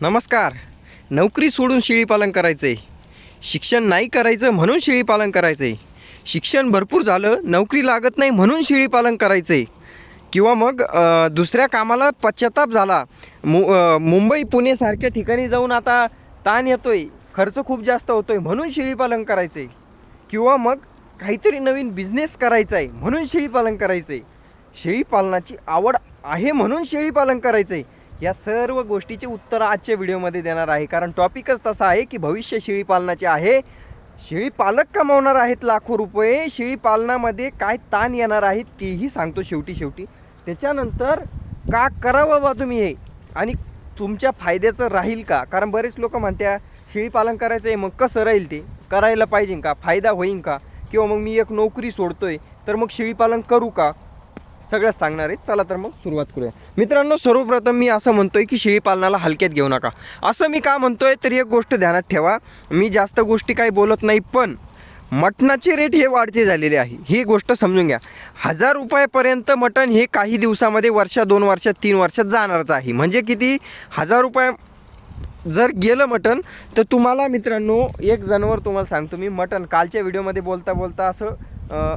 नमस्कार. नोकरी सोडून शेळीपालन करायचं आहे शिक्षण नाही करायचं म्हणून शेळीपालन करायचं आहे शिक्षण भरपूर झालं नोकरी लागत नाही म्हणून शेळीपालन करायचं आहे किंवा मग दुसऱ्या कामाला पश्चाताप झाला मु मुंबई पुणेसारख्या ठिकाणी जाऊन आता ताण येतो आहे खर्च खूप जास्त होतो आहे म्हणून शेळीपालन करायचं आहे किंवा मग काहीतरी नवीन बिझनेस करायचा आहे म्हणून शेळीपालन करायचं आहे शेळीपालनाची आवड आहे म्हणून शेळीपालन करायचं आहे या सर्व गोष्टीचे उत्तर आजच्या व्हिडिओमध्ये देणार आहे. कारण टॉपिकच तसा आहे की भविष्य शेळीपालनाचे आहे. शेळीपालक कमावणार आहेत लाखो रुपये. शेळीपालनामध्ये काय ताण येणार आहे तेही सांगतो शेवटी शेवटी. त्याच्यानंतर का करावं बा तुम्ही हे? आणि तुमच्या फायद्याचं राहील का? कारण बरेच लोक म्हणत्या शेळीपालन करायचं आहे मग कसं राहील ते? करायला पाहिजे का? फायदा होईन का? किंवा मग मी एक नोकरी सोडतोय तर मग शेळीपालन करू का? सगळं सांगणार आहे. चला तर मग सुरुवात करूया. मित्रांनो सर्वप्रथम मी असं म्हणतोय की शेळीपालनाला हलक्यात घेऊ नका. असं मी का म्हणतोय? तर एक गोष्ट ध्यानात ठेवा. मी जास्त गोष्टी काही बोलत नाही पण मटणाचे रेट हे वाढते झालेले आहे. ही गोष्ट समजून घ्या. हजार रुपयापर्यंत मटण हे काही दिवसामध्ये वर्षा दोन वर्षात तीन वर्षात जाणारच आहे. म्हणजे किती? हजार रुपये जर गेलं मटण तर तुम्हाला मित्रांनो एक जनावर तुम्हाला सांगतो मी मटण. कालच्या व्हिडिओमध्ये बोलता बोलता असं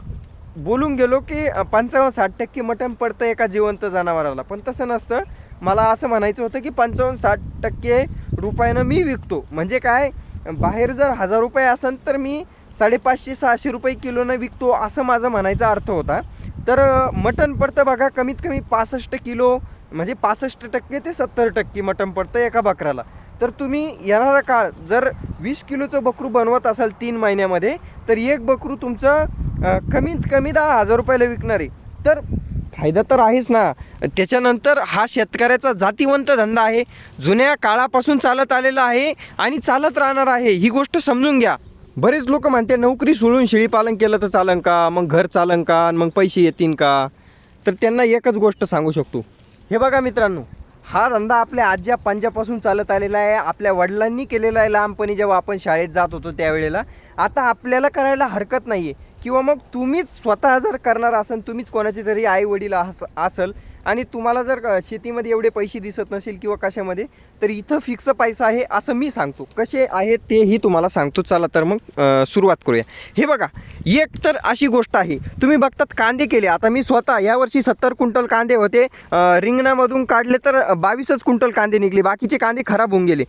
बोलून गेलो की पंचावन्न साठ टक्के मटण पडतं एका जिवंत जनावराला. पण तसं नसतं. मला असं म्हणायचं होतं की पंचावन्न साठ टक्के रुपयानं मी विकतो. म्हणजे काय? बाहेर जर हजार रुपये असेल तर मी साडेपाचशे सहाशे रुपये किलोनं विकतो असं माझा म्हणायचा अर्थ होता. तर मटण पडतं बघा कमीत कमी पासष्ट किलो म्हणजे पासष्ट टक्के ते सत्तर टक्के मटण पडतं एका बकराला. तर तुम्ही येणारा काळ जर वीस किलोचं बकरू बनवत असाल तीन महिन्यामध्ये तर एक बकरू तुमचं कमीत कमी दहा हजार रुपयाला विकणार आहे. तर फायदा तर आहेच ना. त्याच्यानंतर हा शेतकऱ्याचा जातीवंत धंदा आहे. जुन्या काळापासून चालत आलेला आहे आणि चालत राहणार आहे. ही गोष्ट समजून घ्या. बरेच लोक म्हणते नोकरी सोडून शेळीपालन केलं तर चालन का? मग घर चालन का? आणि मग पैसे येतील का? तर त्यांना एकच गोष्ट सांगू शकतो. हे बघा मित्रांनो हा धंदा आपल्या आज्या पंजापासून चालत आलेला आहे. आपल्या वडिलांनी केलेला आहे. लहानपणी जेव्हा आपण शाळेत जात होतो त्यावेळेला आता आपल्याला करायला हरकत नाही आहे किंवा मग तुम्हीच स्वतः जर करणार असाल तुम्हीच कोणाचे तरी आई वडील अस असल आणि तुम्हाला जर शेतीमध्ये एवढे पैसे दिसत नसेल किंवा कशामध्ये तर इथं फिक्स पैसा आहे असं मी सांगतो. कसे आहेत तेही तुम्हाला सांगतो. चला तर मग सुरुवात करूया. हे बघा एक तर अशी गोष्ट आहे. तुम्ही बघतात कांदे केले. आता मी स्वतः यावर्षी सत्तर क्विंटल कांदे होते. रिंगणामधून काढले तर बावीसच क्विंटल कांदे निघले. बाकीचे कांदे खराब होऊन गेले.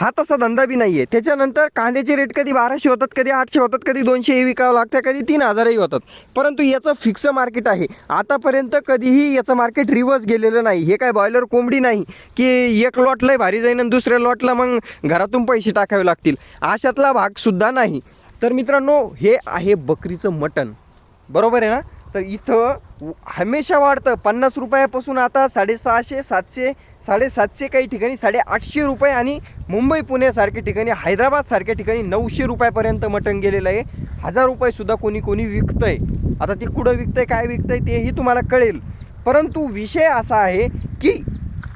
हा तसा धंदा बी नाही आहे त्याच्यानंतर कांद्याचे रेट कधी बाराशे होतात कधी आठशे होतात कधी दोनशे विकावं लागतं कधी तीन हजारही होतात. परंतु याचं फिक्स मार्केट आहे. आतापर्यंत कधीही याचं मार्केट रिव्हर्स गेलेलं नाही. हे काय बॉयलर कोंबडी नाही की एक लॉट भारी जाईन आणि दुसऱ्या लॉटला मग घरातून पैसे टाकावे लागतील. अशातला भागसुद्धा नाही. तर मित्रांनो हे आहे बकरीचं मटण. बरोबर आहे ना? तर इथं हमेशा वाढतं. पन्नास रुपयापासून आता साडेसहाशे सातशे साडेसातशे काही ठिकाणी साडेआठशे रुपये आणि मुंबई पुण्यासारख्या ठिकाणी हैदराबादसारख्या ठिकाणी नऊशे रुपयापर्यंत मटण गेलेलं आहे. हजार रुपयेसुद्धा कोणी कोणी विकतंय. आता ते कुठं विकतंय काय विकतंय तेही तुम्हाला कळेल. परंतु विषय असा आहे की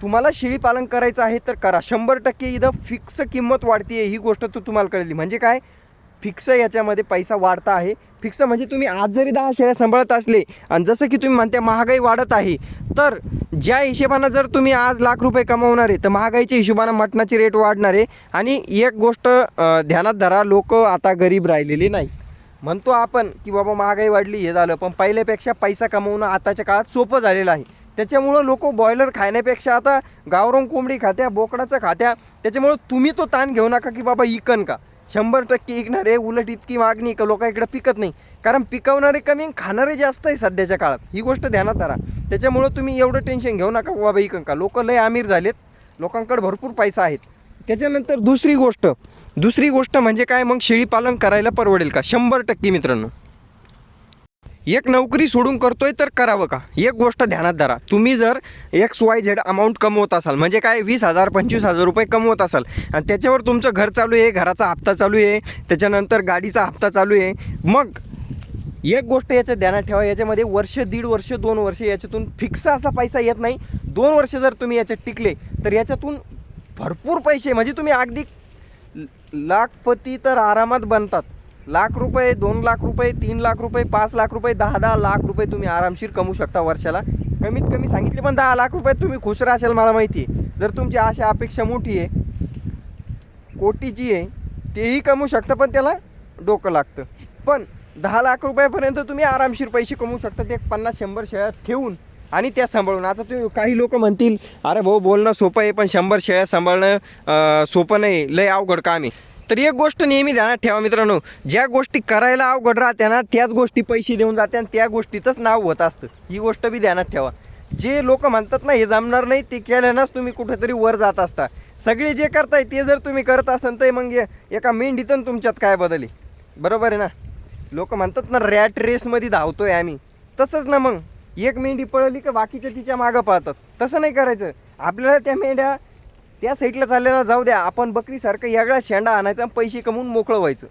तुम्हाला शेळीपालन करायचं आहे तर करा. शंभर टक्के इथं फिक्स किंमत वाढते ही गोष्ट तर तुम्हाला कळली. म्हणजे काय? फिक्स याच्यामध्ये पैसा वाढता आहे. फिक्स म्हणजे तुम्ही आज जरी दहा शेअर सांभाळत असले आणि जसं की तुम्ही म्हणता महागाई वाढत आहे तर ज्या हिशोबानं जर तुम्ही आज लाख रुपये कमवणार आहे तर महागाईच्या हिशोबानं मटणाची रेट वाढणार आहे. आणि एक गोष्ट ध्यानात धरा लोक आता गरीब राहिलेली नाही. म्हणतो आपण की बाबा महागाई वाढली हे झालं पण पहिल्यापेक्षा पैसा कमवणं आताच्या काळात सोपं झालेलं आहे. त्याच्यामुळं लोक बॉयलर खाण्यापेक्षा आता गावरंग कोंबडी खात्या बोकडाचं खात्या त्याच्यामुळं तुम्ही तो ताण घेऊ नका की बाबा इकन का. शंभर टक्के इकणार आहे उलट इतकी मागणी का लोक इकडं पिकत नाही. कारण पिकवणारे कमी खाणारे जास्त आहे सध्याच्या काळात. ही गोष्ट ध्यानात धरा त्याच्यामुळं तुम्ही एवढं टेन्शन घेऊ नका बाबा इकन का लोक लय आमिर झालेत. लोकांकडे भरपूर पैसा आहेत. त्याच्यानंतर दुसरी गोष्ट. दुसरी गोष्ट म्हणजे काय? मग शेळीपालन करायला परवडेल का? शंभर टक्के मित्रांनो. एक नोकरी सोडून करतोय तर करावं का? एक गोष्ट ध्यानात धरा. तुम्ही जर एक्स वाय झेड अमाऊंट कमवत असाल म्हणजे काय? वीस हजार पंचवीस हजार रुपये कमवत असाल आणि त्याच्यावर तुमचं घर चालू आहे घराचा हप्ता चालू आहे त्याच्यानंतर गाडीचा हप्ता चालू आहे मग एक गोष्ट याच्या ध्यानात ठेवा. याच्यामध्ये वर्ष दीड वर्ष दोन वर्ष याच्यातून फिक्स असा पैसा येत नाही. दोन वर्ष जर तुम्ही याच्यात टिकले तर याच्यातून भरपूर पैसे म्हणजे तुम्ही अगदी लाखपती तर आरामात बनतात. लाख रुपये दोन लाख रुपये तीन लाख रुपये पाच लाख रुपये दहा दहा लाख रुपये तुम्ही आरामशीर कमवू शकता वर्षाला. कमीत कमी सांगितले पण दहा लाख रुपये तुम्ही खुश राहाल मला माहिती आहे. जर तुमची आशा अपेक्षा मोठी आहे कोटीची आहे तेही कमवू शकता पण त्याला डोकं लागतं. पण दहा लाख रुपयापर्यंत तुम्ही आरामशीर पैसे कमवू शकता ते पन्नास शंभर शेळ्या ठेवून आणि त्या सांभाळून. आता ते काही लोक म्हणतील अरे भाऊ बोलणं सोपं आहे पण शंभर शेळ्या सांभाळणं सोपं नाही लय अवघड काम आहे. तर एक गोष्ट नेहमी ध्यानात ठेवा मित्रांनो ज्या गोष्टी करायला अवघड राहत्या ना त्याच गोष्टी पैसे देऊन जात्या आणि त्या गोष्टीतच नाव होत असतं. ही गोष्ट बी ध्यानात ठेवा. जे लोक म्हणतात ना हे जमणार नाही ते केल्यानंच तुम्ही कुठेतरी वर जात असता. सगळे जे करताय ते जर तुम्ही करत असाल तर मग एका मेंढीतून तुमच्यात काय बदल बरोबर आहे ना? लोक म्हणतात ना रॅट रेसमध्ये धावतोय आम्ही. तसंच ना मग एक मेंढी पळली का बाकीच्या तिच्या मागं पळतात. तसं नाही करायचं. आपल्याला त्या मेंढ्या त्या साईडला चालल्याला जाऊ द्या आपण बकरीसारखं यागळा शेंडा आणायचा पैसे कमवून मोकळं व्हायचं.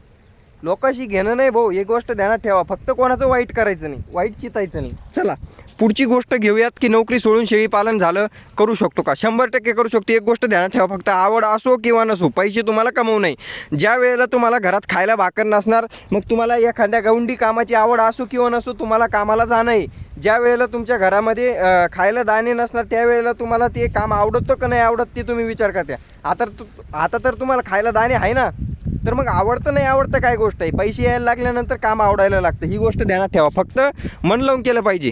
लोकांशी घेणं नाही भाऊ एक गोष्ट ध्यानात ठेवा फक्त कोणाचं वाईट करायचं नाही वाईट चितायचं नाही. चला. पुढची गोष्ट घेऊयात की नोकरी सोडून शेळीपालन झालं करू शकतो का? शंभर टक्के करू शकतो. एक गोष्ट ध्यानात ठेवा फक्त आवड असो किंवा नसो पैसे तुम्हाला कमवू नये. ज्या वेळेला तुम्हाला घरात खायला भाकर नसणार मग तुम्हाला एखाद्या गौंडी कामाची आवड असो किंवा नसो तुम्हाला कामाला जाणं आहे. ज्या वेळेला तुमच्या घरामध्ये खायला दाणे नसणार त्यावेळेला तुम्हाला ते काम आवडतं का नाही आवडत ते तुम्ही विचार करता. आता तु आता तर तुम्हाला खायला दाणे आहे ना? तर मग आवडतं नाही आवडतं काय गोष्ट आहे? पैसे यायला लागल्यानंतर काम आवडायला लागतं. ही गोष्ट ध्यानात ठेवा. फक्त मन लावून केलं पाहिजे.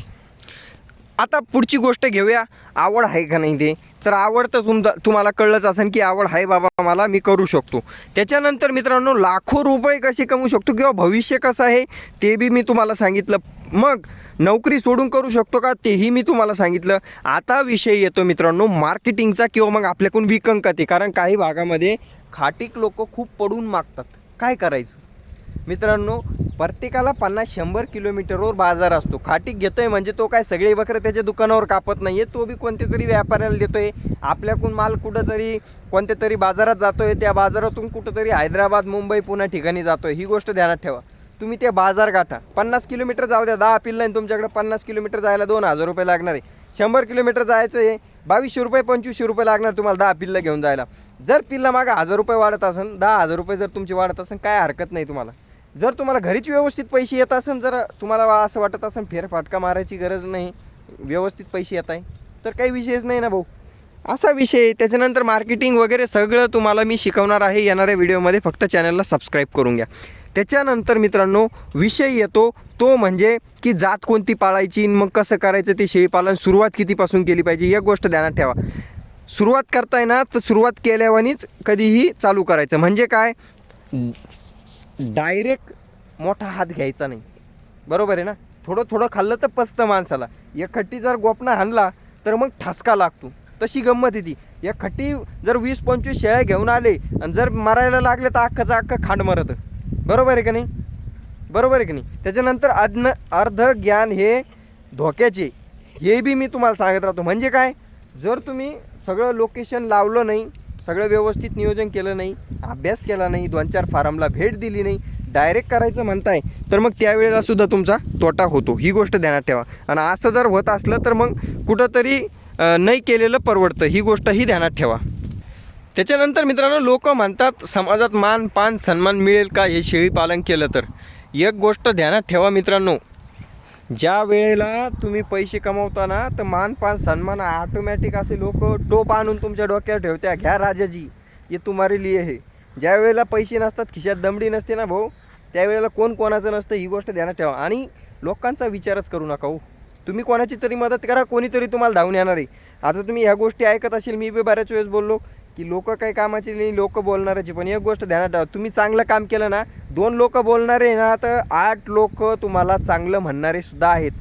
आता पुढची गोष्ट घेऊया. आवड आहे का नाही ते? तर आवड तर तुमचा तुम्हाला कळलंच असेल की आवड आहे बाबा मला मी करू शकतो. त्याच्यानंतर मित्रांनो लाखो रुपये कसे कमवू शकतो किंवा भविष्य कसं आहे ते बी मी तुम्हाला सांगितलं. मग नोकरी सोडून करू शकतो का तेही मी तुम्हाला सांगितलं. आता विषय येतो मित्रांनो मार्केटिंगचा किंवा मग आपल्याकडून विकंकते कारण काही भागामध्ये खाटीक लोक खूप पडून मागतात. काय करायचं? मित्रांनो प्रत्येकाला पन्नास शंभर किलोमीटरवर बाजार असतो. खाटीक घेतोय म्हणजे तो काय सगळे बकरे त्याच्या दुकानावर कापत नाही आहे तो बी कोणत्या तरी व्यापाऱ्याला देतोय. आपल्याकडून माल कुठंतरी कोणत्या तरी बाजारात जातोय त्या बाजारातून कुठंतरी हैदराबाद मुंबई पुन्हा ठिकाणी जातोय. ही गोष्ट ध्यानात ठेवा. तुम्ही ते बाजार गाठा. पन्नास किलोमीटर जाऊ द्या दहा पिल्ला आणि तुमच्याकडे पन्नास किलोमीटर जायला दोन हजार रुपये लागणार आहे. शंभर किलोमीटर जायचं आहे बावीसशे रुपये पंचवीसशे रुपये लागणार तुम्हाला दहा पिल्लं घेऊन जायला. जर पिल्ला मागं हजार रुपये वाढत असेल दहा हजार रुपये जर तुमची वाढत असेल काय हरकत नाही तुम्हाला. जर तुम्हाला घरीच व्यवस्थित पैसे येत असेल जर तुम्हाला असं वाटत असेल फेरफाटका मारायची गरज नाही व्यवस्थित पैसे येत आहे तर काही विषयच नाही ना भाऊ. असा विषय त्याच्यानंतर मार्केटिंग वगैरे सगळं तुम्हाला मी शिकवणार आहे येणाऱ्या व्हिडिओमध्ये फक्त चॅनलला सबस्क्राईब करून घ्या. त्याच्यानंतर मित्रांनो विषय येतो तो म्हणजे की जात कोणती पाळायची मग कसं करायचं ते शेळीपालन सुरुवात कितीपासून केली पाहिजे एक गोष्ट ध्यानात ठेवा. सुरुवात करताय ना तर सुरुवात केल्यावानीच कधीही चालू करायचं. म्हणजे काय? डायरेक्ट मोठा हात घ्यायचा नाही. बरोबर आहे ना? थोडं थोडं खाल्लं तर पचतं माणसाला. एक खट्टी जर गोपना हाणला तर मग ठसका लागतो. तशी गंमत येते एक खट्टी जर वीस पंचवीस शेळ्या घेऊन आले आणि जर मरायला लागले तर अख्खाचं अख्खं खांड मरतं. बरोबर आहे का नाही? बरोबर आहे की नाही? त्याच्यानंतर अज्ञ अर्ध ज्ञान हे धोक्याचे. हे बी मी तुम्हाला सांगत राहतो. म्हणजे काय? जर तुम्ही सगळं लोकेशन लावलं नाही सगळं व्यवस्थित नियोजन केलं नाही अभ्यास केला नाही दोन चार फार्मला भेट दिली नाही डायरेक्ट करायचं म्हणताय तर मग त्यावेळेला सुद्धा तुमचा तोटा होतो. ही गोष्ट ध्यानात ठेवा. आणि असं जर होत असलं तर मग कुठंतरी नाही केलेलं परवडतं. ही गोष्टही ध्यानात ठेवा. त्याच्यानंतर मित्रांनो लोक म्हणतात समाजात मान पान सन्मान मिळेल का? हे शेळी पालन केलं तर. एक गोष्ट ध्यानात ठेवा मित्रांनो. ज्या वेळेला तुम्ही पैसे कमवताना तर मान पान सन्मान ऑटोमॅटिक असे लोक टोप आणून तुमच्या डोक्यावर ठेवत्या घ्या राजाजी ये तुम्हारे लिए हे. ज्या वेळेला पैसे नसतात खिशात दमडी नसते ना भाऊ त्यावेळेला कोण कोणाचं नसतं ही गोष्ट ध्यानात ठेवा. आणि लोकांचा विचारच करू नका हो. तुम्ही कोणाची तरी मदत करा कोणीतरी तुम्हाला धावून येणार आहे. आता तुम्ही ह्या गोष्टी ऐकत असेल मी बी बऱ्याच वेळेस बोललो की लोक काही कामाची नाही लोक बोलणाराची पण एक गोष्ट ध्यानात ठेवा तुम्ही चांगलं काम केलं ना दोन लोक बोलणारे ना तर आठ लोक तुम्हाला चांगलं म्हणणारे सुद्धा आहेत.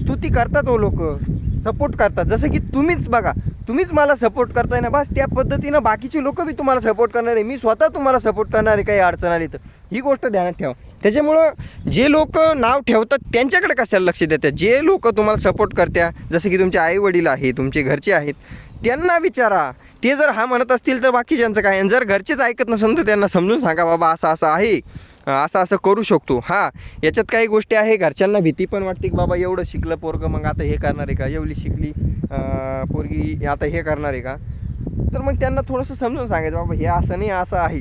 स्तुती करतात हो लोक सपोर्ट करतात. जसं की तुम्हीच बघा तुम्हीच मला सपोर्ट करताय ना बस त्या पद्धतीनं बाकीचे लोक बी तुम्हाला सपोर्ट करणार आहे. मी स्वतः तुम्हाला सपोर्ट करणार आहे काही अडचण आली तर. ही गोष्ट ध्यानात ठेवा. त्याच्यामुळं जे लोक नाव ठेवतात त्यांच्याकडे कशाला लक्ष देतात? जे लोक तुम्हाला सपोर्ट करत्या जसं की तुमचे आई वडील आहे तुमचे घरचे आहेत त्यांना विचारा. ते जर हा म्हणत असतील तर बाकीच्यांचं काय? आणि जर घरचेच ऐकत नसेल तर त्यांना समजून सांगा बाबा असं असं आहे. असं असं करू शकतो. हां याच्यात काही गोष्टी आहे. घरच्यांना भीती पण वाटते की बाबा एवढं शिकलं पोरगं मग आता हे करणार आहे का? एवढी शिकली पोरगी आता हे करणार आहे का? तर मग त्यांना थोडंसं समजून सांगायचं बाबा हे असं नाही असं आहे.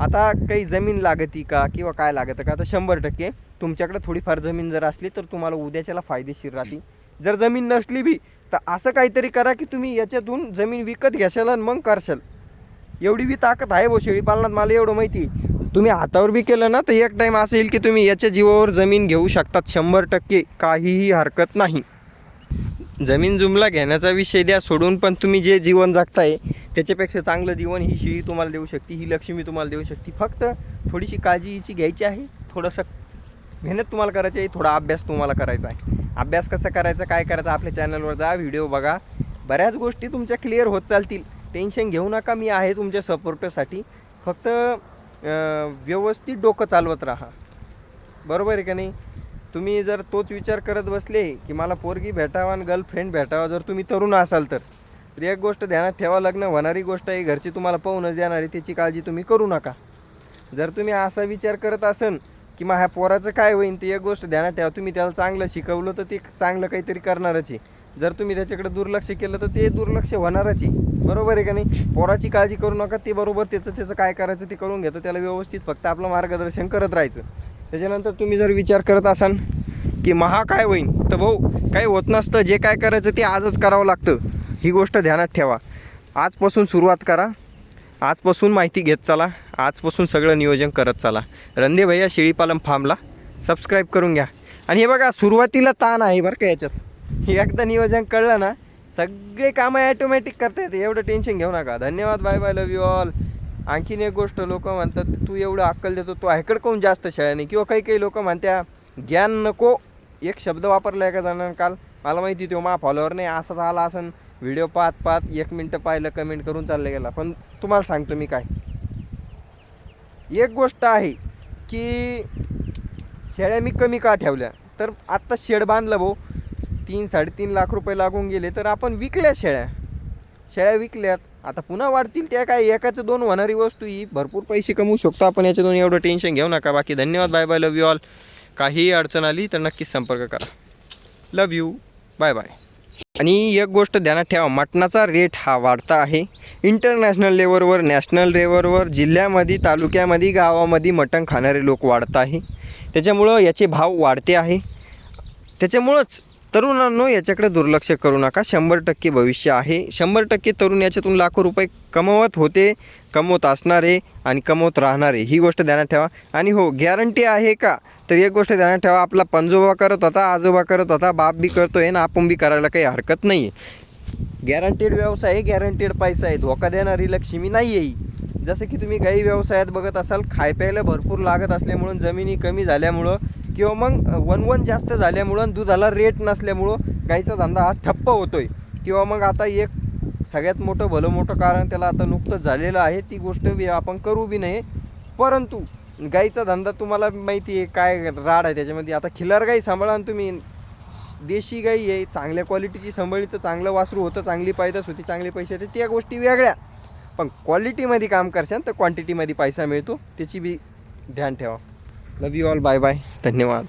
आता काही जमीन लागती का किंवा काय लागतं का? आता शंभर टक्के तुमच्याकडे थोडीफार जमीन जर असली तर तुम्हाला उद्याच्याला फायदेशीर राहते जर जमीन नसली बी तर असं काहीतरी करा की तुम्ही याच्यातून जमीन विकत घ्याशाल आणि मग करशाल. एवढी बी ताकद आहे भाऊ शेळीपालनात मला एवढं माहिती आहे. तुम्ही हातावर बी केलं ना तर एक टाईम असं येईल की तुम्ही याच्या जीवावर जमीन घेऊ शकतात शंभर टक्के काहीही हरकत नाही. जमीन जुमला घेण्याचा विषय द्या सोडून पण तुम्ही जे जीवन जगताय त्याच्यापेक्षा चांगलं जीवन ही शिळी तुम्हाला देऊ शकते ही लक्ष्मी तुम्हाला देऊ शकते. फक्त थोडीशी काळजी हिची घ्यायची आहे थोडंसं मेहनत तुम्हाला करायची आहे थोडा अभ्यास तुम्हाला करायचा आहे. अभ्यास कसा करायचा काय करायचं आपल्या चॅनलवर जा व्हिडिओ बघा. बऱ्याच गोष्टी तुमच्या क्लिअर होत चालतील. टेन्शन घेऊ नका मी आहे तुमच्या सपोर्टसाठी फक्त व्यवस्थित डोकं चालवत राहा. बरोबर आहे का नाही? तुम्ही जर तोच विचार करत बसले की मला पोरगी भेटावा आणि गर्लफ्रेंड भेटावा जर तुम्ही तरुण असाल तर. एक गोष्ट ध्यानात ठेवा लग्न होणारी गोष्ट आहे घरची तुम्हाला पाहूनच देणारी त्याची काळजी तुम्ही करू नका. जर तुम्ही असा विचार करत असन की मग ह्या पोराचं काय होईल ती एक गोष्ट ध्यानात ठेवा. तुम्ही त्याला चांगलं शिकवलं तर ते चांगलं काहीतरी करणारच आहे. जर तुम्ही त्याच्याकडे दुर्लक्ष केलं तर ते दुर्लक्ष होणारच आहे. बरोबर आहे का नाही? पोराची काळजी करू नका ते बरोबर त्याचं त्याचं काय करायचं ते करून घेतं. त्याला व्यवस्थित फक्त आपलं मार्गदर्शन करत राहायचं. त्याच्यानंतर तुम्ही जर विचार करत असाल की महा काय होईन? तर भाऊ काही होत नसतं. जे काय करायचं ते आजच करावं लागतं. ही गोष्ट ध्यानात ठेवा. आजपासून सुरुवात करा. आजपासून माहिती घेत चला. आजपासून सगळं नियोजन करत चला. रंदे भैया शेळीपालन फार्मला सबस्क्राईब करून घ्या. आणि हे बघा सुरुवातीला ताण आहे बरं का याच्यात. हे एकदा नियोजन कळलं ना सगळे कामं ॲटोमॅटिक करता येते. एवढं टेन्शन घेऊ नका. धन्यवाद bye bye love you all आणखीन एक गोष्ट लोक म्हणतात तू एवढं अक्कल देतो तू ह्याकडे कोण जास्त शाळेने? किंवा काही काही लोक म्हणत्या ज्ञान नको. एक शब्द वापरला एका जणांना काल. मला माहिती तो मा फॉलोअर नाही. असाच आला असं व्हिडिओ पाहत पाहत एक मिनटं पाहिलं कमेंट करून चाललं गेला. पण तुम्हाला सांगतो मी काय. एक गोष्ट आहे की शेळ्या मी कमी का ठेवल्या? तर आत्ता शेड बांधलं भाऊ. तीन साडेतीन लाख रुपये लागून गेले तर आपण विकल्या शेळ्या. शेळ्या विकल्यात. आता पुन्हा वाढतील त्या काय? एकाचं दोन होणारी वस्तू ही. भरपूर पैसे कमवू शकतो आपण. याच्यातून एवढं टेन्शन घेऊ नका. बाकी धन्यवाद. Bye bye love you all काहीही अडचण आली तर नक्कीच संपर्क करा. लव यू बाय बाय आणि एक गोष्ट ध्यानात ठेवा मटणाचा रेट हा वाढता आहे. इंटरनॅशनल लेवलवर नॅशनल लेवलवर जिल्ह्यामध्ये तालुक्यामध्ये गावामध्ये मटण खाणारे लोक वाढत आहे. त्याच्यामुळं याचे भाव वाढते आहे. त्याच्यामुळंच तरुणांनो याच्याकडे दुर्लक्ष करू नका. शंभर टक्के भविष्य आहे. शंभर टक्के तरुण याच्यातून लाखो रुपये कमवत होते. कमवत असणारे आणि कमवत राहणारे ही गोष्ट ध्यानात ठेवा. आणि हो गॅरंटी आहे का? तर एक गोष्ट ध्यानात ठेवा आपला पंजोबा करत होता आजोबा करत होता बाप बी करतोय ना आपण बी करायला काही हरकत नाही आहे गॅरंटेड व्यवसाय आहे गॅरंटेड पैसा आहे धोका देणारी लक्ष्मी नाही आहे जसं की तुम्ही गाई व्यवसायात बघत असाल खाय प्यायला भरपूर लागत असल्यामुळं जमिनी कमी झाल्यामुळं किंवा मग वनवन जास्त झाल्यामुळं दुधाला रेट नसल्यामुळं गाईचा धंदा हा ठप्प होतोय. किंवा मग आता एक सगळ्यात मोठं भलं मोठं कारण त्याला आता नुकतंच झालेलं आहे. ती गोष्ट आपण करू बी नाही परंतु गाईचा धंदा तुम्हाला माहिती आहे काय राड आहे त्याच्यामध्ये. आता खिलार गाई सांभाळा तुम्ही. देशी गाई आहे चांगल्या क्वालिटीची सांभाळली तर चांगलं वासरू होतं चांगली पायदास होती चांगले पैसे होते. त्या गोष्टी वेगळ्या. पण क्वालिटीमध्ये काम करशान तर क्वांटिटीमध्ये पैसा मिळतो. त्याची बी ध्यान ठेवा. Love you all bye bye धन्यवाद.